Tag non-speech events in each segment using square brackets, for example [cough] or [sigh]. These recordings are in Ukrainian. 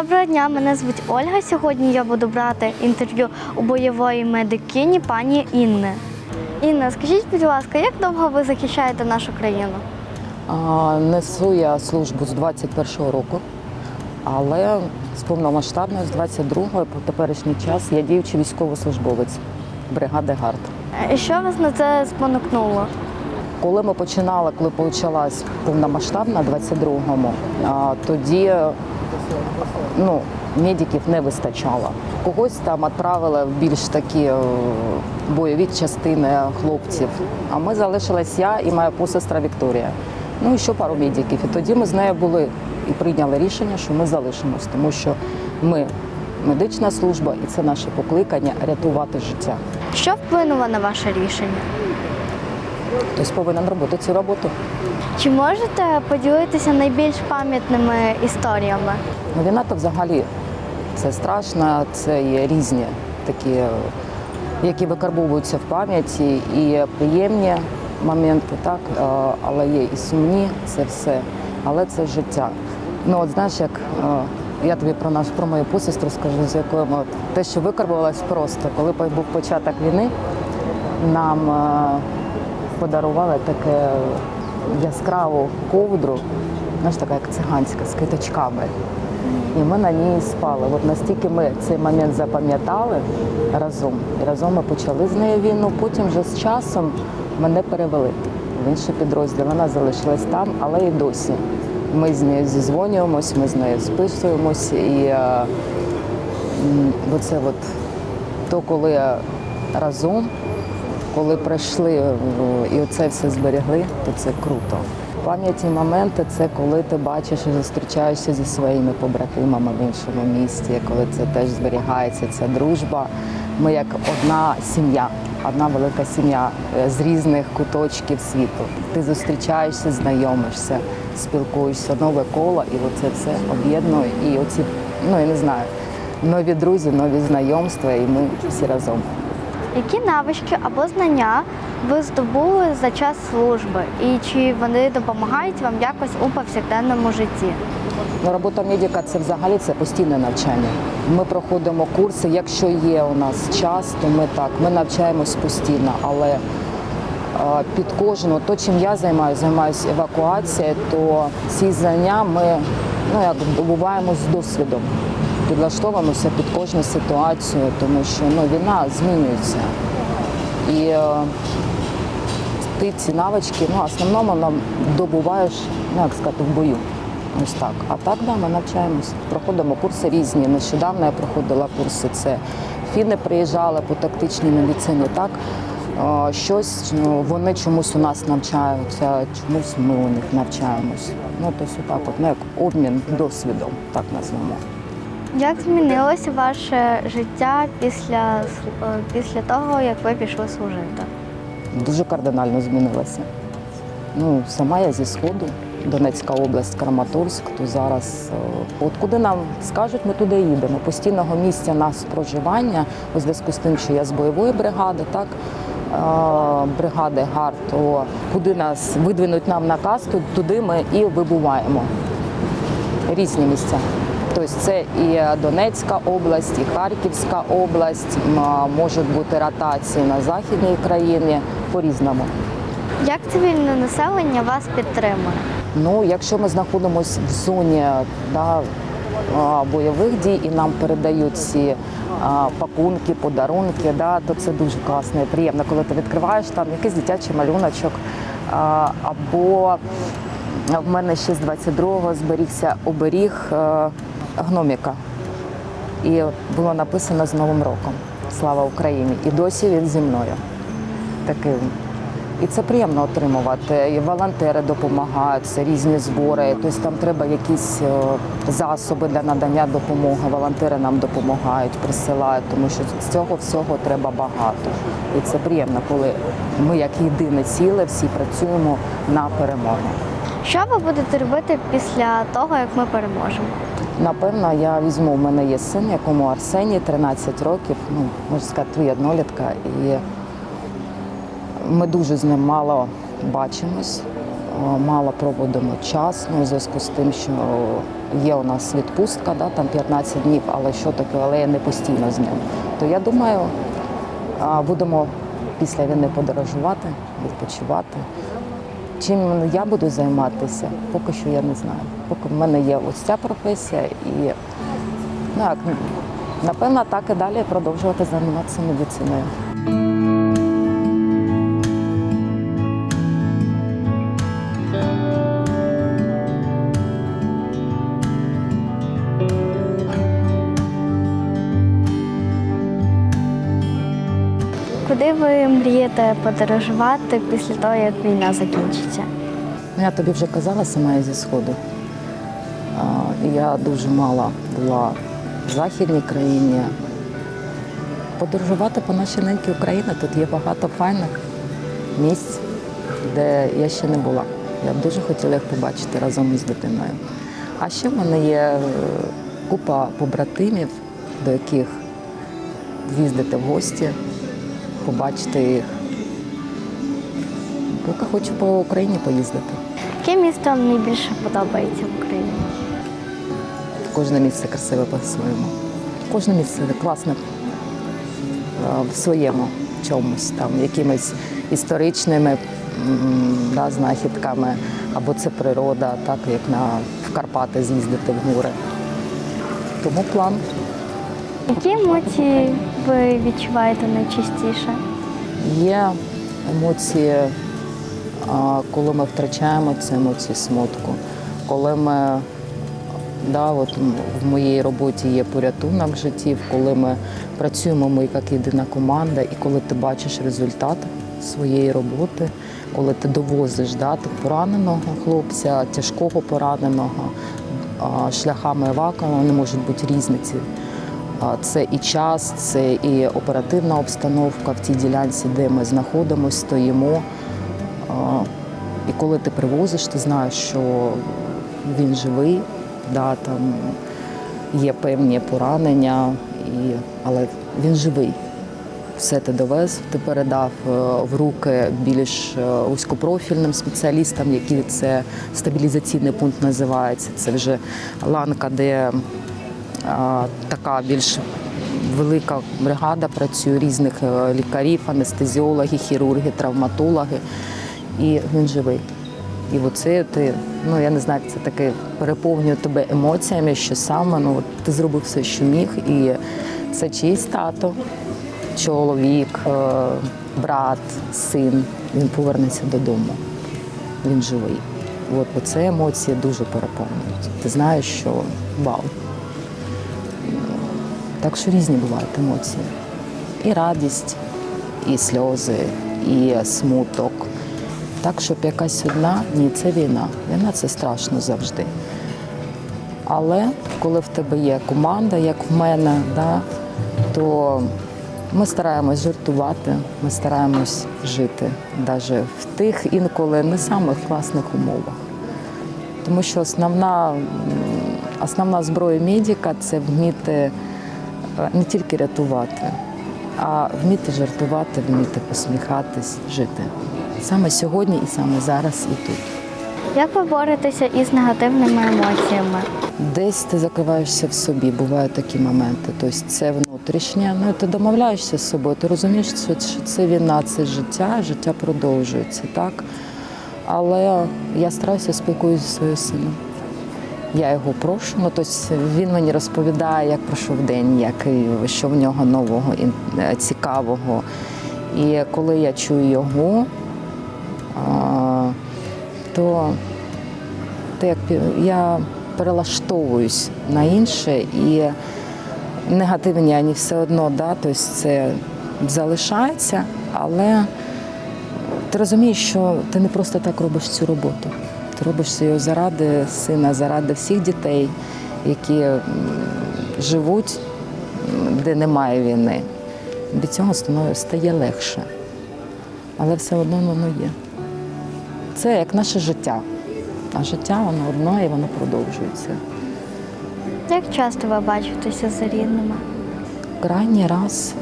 Доброго дня, мене звуть Ольга. Сьогодні я буду брати інтерв'ю у бойової медикині пані Інни. Інна, скажіть, будь ласка, як довго ви захищаєте нашу країну? А, Несу я службу з 21-го року, але з повномасштабної, з 22-го по теперішній час я діючий військовослужбовець бригади ГАРД. Що вас на це спонукнуло? Коли ми починали, коли почалась повномасштабна 22-му, а, тоді ну, медиків не вистачало. Когось там відправили в більш такі е, бойові частини хлопців. А ми залишилась я і моя посестра Вікторія. Ну і ще пару медиків. І тоді ми з нею були і прийняли рішення, що ми залишимось, тому що ми медична служба і це наше покликання рятувати життя. Що вплинуло на ваше рішення? Хтось повинен робити цю роботу. Чи можете поділитися найбільш пам'ятними історіями? Ну, Війна то взагалі це страшно, це є різні такі, які викарбовуються в пам'яті, і приємні моменти, так, е, але є і сумні, це все. Але це життя. Ну, от знаєш, як е, я тобі про наш про мою посестру скажу, з якою ми от, те, що викарбувалось просто, коли був початок війни, нам е, подарували таке яскраву ковдру, знаєш, така як циганська, з квіточками. І ми на ній спали. От настільки ми цей момент запам'ятали разом, і разом ми почали з нею війну. Потім вже з часом мене перевели в інший підрозділ. Вона залишилась там, але і досі. Ми з нею зізвонюємось, ми з нею списуємось. І е, оце от то, коли разом, коли прийшли е, і оце все зберегли, то це круто. Пам'ятні моменти це коли ти бачиш і зустрічаєшся зі своїми побратимами в іншому місті, коли це теж зберігається, ця дружба. Ми як одна сім'я, одна велика сім'я е, з різних куточків світу. Ти зустрічаєшся, знайомишся, спілкуєшся, нове коло, і оце все об'єднує. І оці, ну я не знаю, нові друзі, нові знайомства, і ми всі разом. Які навички або знання ви здобули за час служби? І чи вони допомагають вам якось у повсякденному житті? Ну, робота медика це взагалі це постійне навчання. Ми проходимо курси. Якщо є у нас час, то ми так ми навчаємось постійно, але е, під кожну, то чим я займаюся, займаюся евакуацією, то ці знання ми ну як добуваємо з досвідом. Підлаштовуємося під кожну ситуацію, тому що ну, війна змінюється. І е, ти ці навички, ну, основному нам добуваєш, ну як сказати, в бою. Ось так. А так, да, ми навчаємося. Проходимо курси різні. Нещодавно я проходила курси. Це фіни приїжджали по тактичній медицині. Так Е, щось ну, вони чомусь у нас навчаються, чомусь ми у них навчаємось. Ну тобто так, от ну, як обмін досвідом, так назвемо. Як змінилося ваше життя після, е, після того, як ви пішли служити? дуже кардинально змінилася. Ну, сама я зі Сходу, Донецька область, Краматорськ, то зараз, е, от куди нам скажуть, ми туди їдемо. Постійного місця нас проживання у зв'язку з тим, що я з бойової бригади, так, е, бригади ГАРД, то куди нас видвинуть нам наказ, туди ми і вибуваємо. Різні місця. Тобто це і Донецька область, і Харківська область, можуть бути ротації на західній країні по-різному. Як цивільне населення вас підтримує? Ну, якщо ми знаходимося в зоні да, бойових дій і нам передають ці а, пакунки, подарунки, да, то це дуже класно і приємно, коли ти відкриваєш там якийсь дитячий малюночок. А, або в мене ще з 22-го зберігся оберіг е, гноміка. І було написано з Новим роком Слава Україні! І досі він зі мною. Такий і це приємно отримувати. І волонтери допомагають, різні збори. Тобто там треба якісь е, засоби для надання допомоги. Волонтери нам допомагають, присилають, тому що з цього всього треба багато. І це приємно, коли ми, як єдине ціле, всі працюємо на перемогу. Що ви будете робити після того, як ми переможемо? Напевно, я візьму. У мене є син, якому Арсеній 13 років, ну можна сказати, твій однолітка, і ми дуже з ним мало бачимось. мало проводимо час ну, у зв'язку з тим, що є у нас відпустка, да, там 15 днів, але що таке, але я не постійно з ним. То я думаю, будемо після війни подорожувати, відпочивати. Чим я буду займатися, поки що я не знаю. Поки в мене є ось ця професія і ну, як, напевно так і далі продовжувати займатися медициною. Куди ви мрієте подорожувати після того, як війна закінчиться? Ну, Я тобі вже казала сама я зі сходу. Я дуже мало була в західній країні. Подорожувати по нашій ненькій Україні тут є багато файних місць, де я ще не була. Я б дуже хотіла їх побачити разом із дитиною. А ще в мене є е, купа побратимів, до яких з'їздити в гості, побачити їх. Поки хочу по Україні поїздити. Яке місто вам найбільше подобається? Кожне місце красиве по-своєму. Кожне місце класне е, в своєму чомусь, там, якимись історичними да, знахідками, або це природа, так як на, в Карпати з'їздити в гори. Тому план. Які емоції ви відчуваєте найчастіше? Є емоції, коли ми втрачаємо це емоції смутку. Коли ми да, от в моїй роботі є порятунок життів, коли ми працюємо ми як єдина команда, і коли ти бачиш результат своєї роботи, коли ти довозиш да, пораненого хлопця, тяжкого пораненого, шляхами евакуації, вони можуть бути різниці. Це і час, це і оперативна обстановка в тій ділянці, де ми знаходимося, стоїмо. І коли ти привозиш, ти знаєш, що він живий, да, там є певні поранення, і, але він живий. Все ти довез, ти передав е, в руки більш е, вузькопрофільним спеціалістам, які це стабілізаційний пункт називається. Це вже ланка, де а, така більш велика бригада працює різних е, лікарів, анестезіологи, хірурги, травматологи. І він живий. І оце ти, ну я не знаю, це таке переповнює тебе емоціями, що саме ну, ти зробив все, що міг, і це чийсь тато, чоловік, е, брат, син. Він повернеться додому. Він живий. От оце емоції дуже переповнюють. Ти знаєш, що вау. Так що різні бувають емоції. І радість, і сльози, і смуток. Так, щоб якась одна, ні, це війна. Війна це страшно завжди. Але коли в тебе є команда, як в мене, да, то ми стараємось жартувати, ми стараємось жити навіть в тих інколи не самих класних умовах. Тому що основна, основна зброя медика це вміти е, не тільки рятувати, а вміти жартувати, вміти посміхатись, жити. Саме сьогодні і саме зараз і тут. Як ви боретеся із негативними емоціями? Десь ти закриваєшся в собі, бувають такі моменти. Тобто це внутрішнє. Ну ти домовляєшся з собою, ти розумієш, що це війна, це життя, життя продовжується, так? Але я стараюся спілкуюся зі своїм сином. Я його прошу. Ну, тобто він мені розповідає, як пройшов день, як, що в нього нового і е, цікавого. І коли я чую його, то як я перелаштовуюсь на інше і негативні ані все одно, да, тобто це залишається, але ти розумієш, що ти не просто так робиш цю роботу. Ти робиш її заради сина, заради всіх дітей, які живуть, де немає війни. Від цього стає легше. Але все одно воно є. Це як наше життя. А життя воно одно і воно продовжується. Як часто ви бачитеся з рідними? Крайній раз.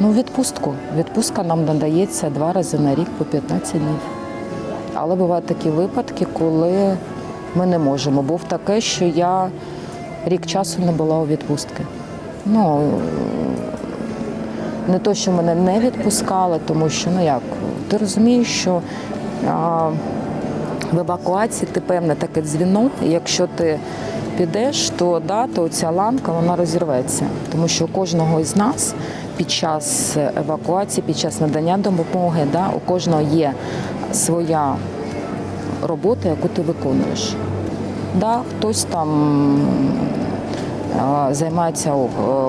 Ну, відпустку. Відпустка нам надається два рази на рік по 15 днів. Але бувають такі випадки, коли ми не можемо. Був таке, що я рік часу не була у відпустки. Ну, не то, що мене не відпускали, тому що ну як, ти розумієш, що в евакуації ти певне таке дзвіно, і якщо ти підеш, то да, то ця ланка вона розірветься. Тому що у кожного із нас під час евакуації, під час надання допомоги, да, у кожного є своя робота, яку ти виконуєш. Да, хтось там е, займається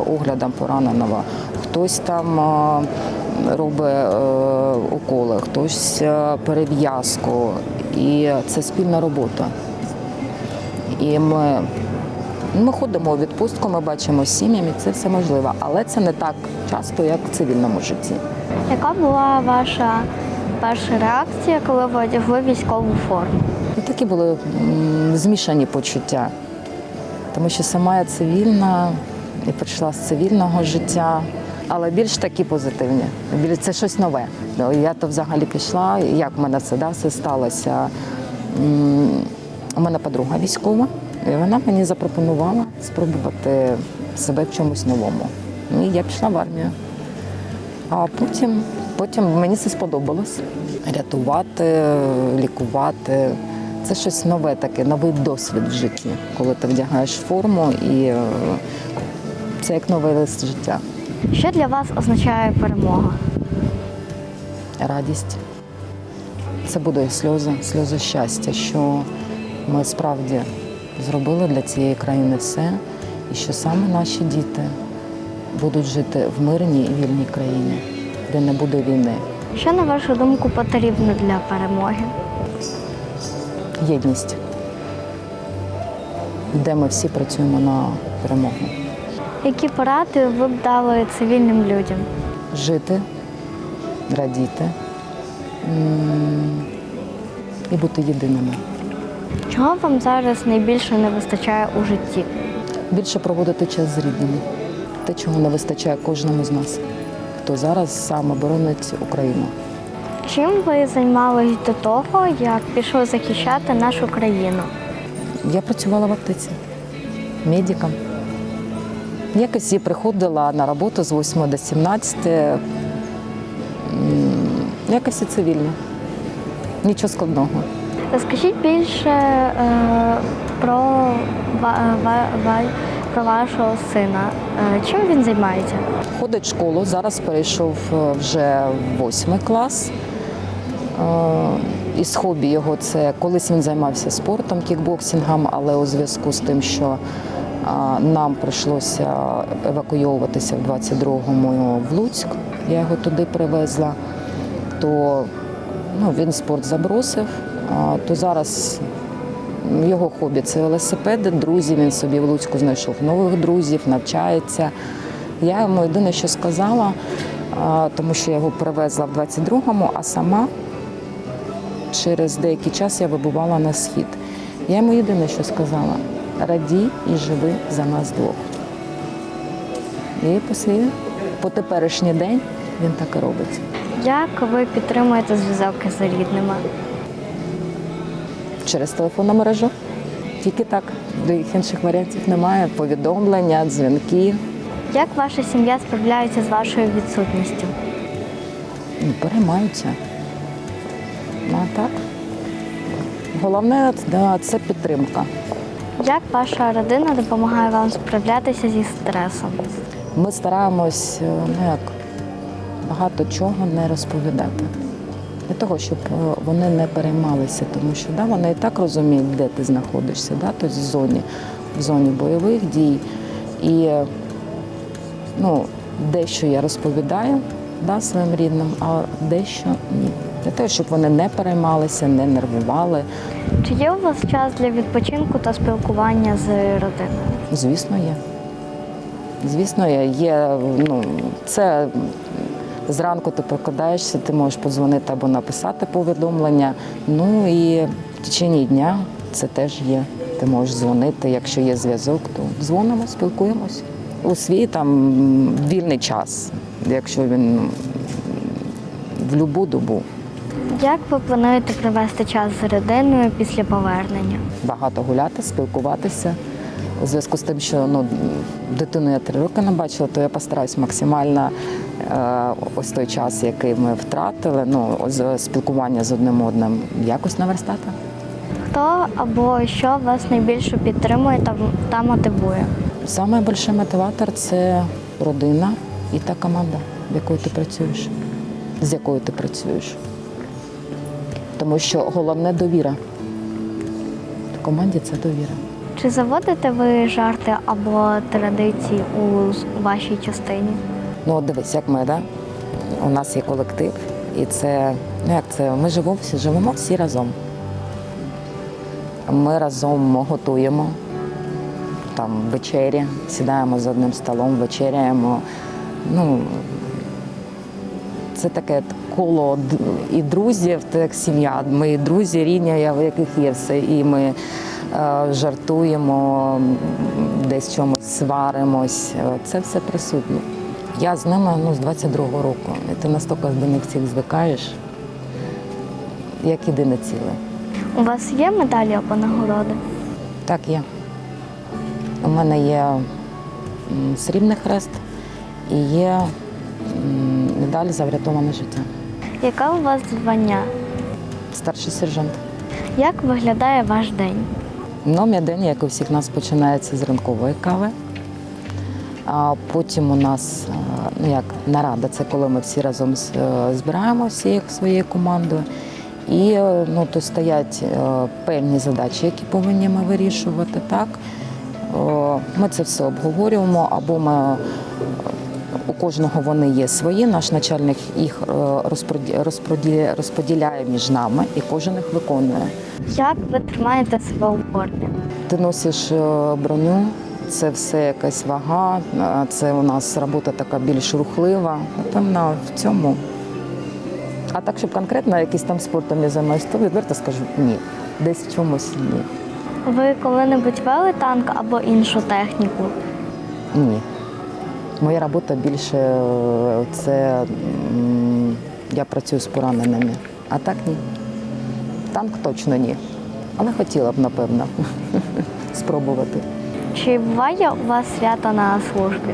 оглядом пораненого, хтось там е, робить е, уколи, хтось е, перев'язку. І це спільна робота. І ми, ми ходимо у відпустку, ми бачимо з сім'ями, це все можливо. Але це не так часто, як в цивільному житті. Яка була ваша перша реакція, коли ви одягли військову форму? І такі були змішані почуття, тому що сама я цивільна і прийшла з цивільного життя, але більш такі позитивні. Це щось нове. Ну, Я то взагалі пішла, як в мене це да, все сталося. У мене подруга військова, і вона мені запропонувала спробувати себе в чомусь новому. Ну, І я пішла в армію. А потім, потім мені це сподобалось. Рятувати, лікувати. Це щось нове таке, новий досвід в житті, коли ти вдягаєш форму і е, це як лист життя. Що для вас означає перемога? Радість. Це буде сльози, сльози щастя, що ми справді зробили для цієї країни все, і що саме наші діти будуть жити в мирній і вільній країні, де не буде війни. Що, на вашу думку, потрібно для перемоги? єдність, де ми всі працюємо на перемогу. Які поради ви б дали цивільним людям? Жити, радіти і бути єдиними. Чого вам зараз найбільше не вистачає у житті? Більше проводити час з рідними. Те, чого не вистачає кожному з нас, хто зараз саме боронить Україну. Чим ви займались до того, як пішли захищати нашу країну? Я працювала в аптеці медиком. Якось я приходила на роботу з 8 до 17, якось і цивільно. Нічого складного. Розкажіть більше е, про, ва- ва- ва- про вашого сина. Е, чим він займається? Ходить в школу, зараз перейшов е, вже восьмий клас. Е, Із хобі його це колись він займався спортом, кікбоксингом, але у зв'язку з тим, що нам прийшлося евакуйовуватися в 22-му в Луцьк, я його туди привезла, то ну, він спорт забросив, то зараз його хобі це велосипеди, друзі. Він собі в Луцьку знайшов нових друзів, навчається. Я йому єдине, що сказала, тому що я його привезла в 22-му, а сама через деякий час я вибувала на схід. Я йому єдине, що сказала: радій і живи за нас двох. І по, по теперішній день він так і робить. Як ви підтримуєте зв'язок з рідними? Через телефонну мережу. Тільки так. Деяких інших варіантів немає. Повідомлення, дзвінки. Як ваша сім'я справляється з вашою відсутністю? Ну, переймаються. Ну, а так. Головне да, це підтримка. Як ваша родина допомагає вам справлятися зі стресом? Ми стараємось е, ну, як, багато чого не розповідати. Для того, щоб е, вони не переймалися, тому що да, вони і так розуміють, де ти знаходишся, да, тобто в зоні, в зоні бойових дій. І е, ну, дещо я розповідаю да, своїм рідним, а дещо ні. Для того, щоб вони не переймалися, не нервували. Чи є у вас час для відпочинку та спілкування з родиною? Звісно, є. Звісно, є. є ну, це зранку ти прокидаєшся, ти можеш подзвонити або написати повідомлення. Ну і в течение дня це теж є. Ти можеш дзвонити, якщо є зв'язок, то дзвонимо, спілкуємось. У свій там вільний час, якщо він в будь-яку добу. Як ви плануєте провести час з родиною після повернення? Багато гуляти, спілкуватися. У зв'язку з тим, що ну, дитину я три роки не бачила, то я постараюсь максимально е, ось той час, який ми втратили, ну, спілкування з одним одним, якось наверстати. Хто або що вас найбільше підтримує та, та мотивує? Самий більший мотиватор це родина і та команда, в якої ти працюєш, з якою ти працюєш. Тому що головне довіра. В команді це довіра. Чи заводите ви жарти або традиції у вашій частині? Ну, от дивись, як ми, да? у нас є колектив, і це, ну як це, ми живемо всі, живемо всі разом. Ми разом готуємо там вечері, сідаємо за одним столом, вечеряємо. Ну, це таке коло і друзів, як сім'я. Ми друзі, рідні, в яких є все. І ми е, жартуємо, десь чомусь сваримось. Е, Це все присутнє. Я з ними ну, з 22-го року. І ти настільки до них всіх звикаєш, як єдине ціле. У вас є медалі або нагороди? Так, є. У мене є срібний хрест і є медаль за врятоване життя. Яке у вас звання? Старший сержант. Як виглядає ваш день? Ну, мій день, як у всіх нас, починається з ранкової кави. А потім у нас е, ну як нарада, це коли ми всі разом е, збираємося своєю командою. І е, ну, то стоять певні задачі, які повинні ми вирішувати. Так? Ми це все обговорюємо, або ми у кожного вони є свої. Наш начальник їх е, розподіляє, між нами, і кожен їх виконує. Як ви тримаєте себе у формі? Ти носиш е, броню, це все якась вага, е, це у нас робота така більш рухлива. Напевно, в цьому. А так, щоб конкретно якийсь там спортом я займаюся, то відверто скажу ні. Десь в чомусь ні. Ви коли-небудь вели танк або іншу техніку? Ні. Моя робота більше е, це я працюю з пораненими. А так ні. Танк точно ні. Але хотіла б, напевно, [laughs] спробувати. Чи буває у вас свято на службі?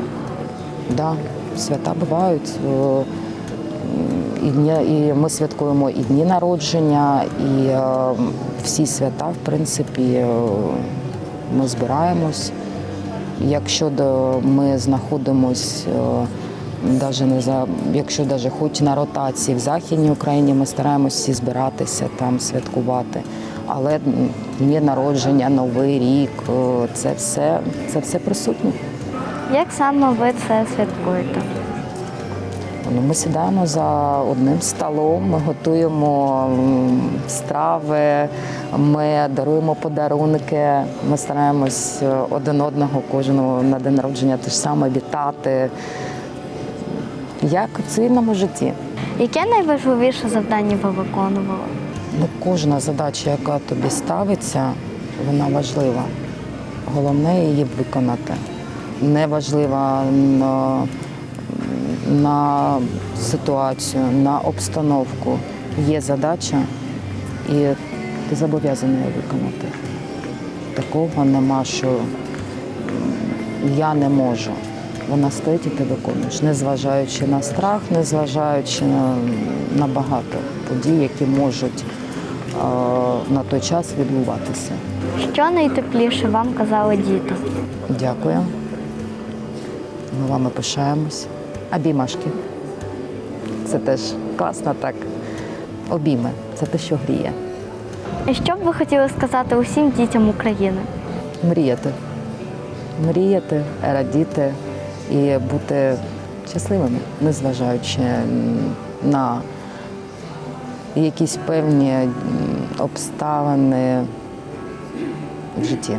Да, свята бувають. е, І, дня, і ми святкуємо і дні народження, і е, всі свята, в принципі, ми збираємось. Якщо ми знаходимось, навіть не за, якщо даже хоч на ротації в Західній Україні, ми стараємось всі збиратися там, святкувати. Але дні народження, Новий рік е, це все, це все присутнє. Як саме ви це святкуєте? Ну, Ми сідаємо за одним столом, ми готуємо страви, ми даруємо подарунки, ми стараємось е, один одного кожного на день народження те ж саме вітати. Як в цивільному житті. Яке найважливіше завдання ви виконували? Ну, кожна задача, яка тобі ставиться, вона важлива. Головне її виконати. Не важлива на, ситуацію, на обстановку. Є задача, і ти зобов'язаний її виконати. Такого нема, що я не можу. Вона стоїть і ти виконуєш, незважаючи на страх, незважаючи на, на багато подій, які можуть е, на той час відбуватися. Що найтепліше вам казали діти? Дякую. Ми вами пишаємось. Обіймашки. Це теж класно так. Обійми. Це те, що гріє. І що б ви хотіли сказати усім дітям України? Мріяти. Мріяти, радіти і бути щасливими, незважаючи на якісь певні обставини в житті.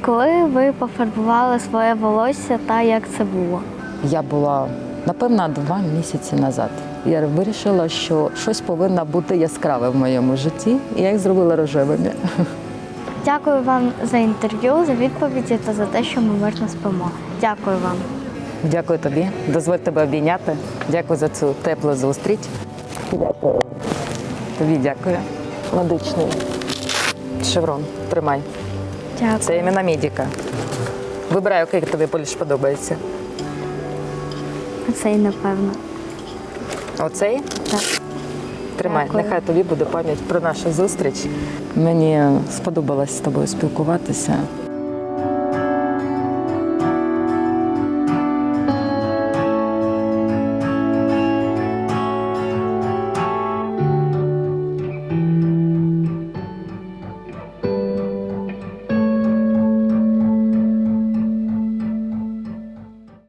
Коли ви пофарбували своє волосся та як це було? Я була напевно два місяці назад. Я вирішила, що щось повинно бути яскраве в моєму житті, і я їх зробила рожевими. Дякую вам за інтерв'ю, за відповіді та за те, що ми мирно спимо. Дякую вам. Дякую тобі. Дозволь тебе обійняти. Дякую за цю теплу зустріч. Дякую. Тобі дякую. Медичний шеврон. Тримай. Дякую. Це імена медика. Вибирай, який тобі більше подобається. Цей, напевно. Оцей? Так. Тримай, Дякую. нехай тобі буде пам'ять про нашу зустріч. Мені сподобалось з тобою спілкуватися.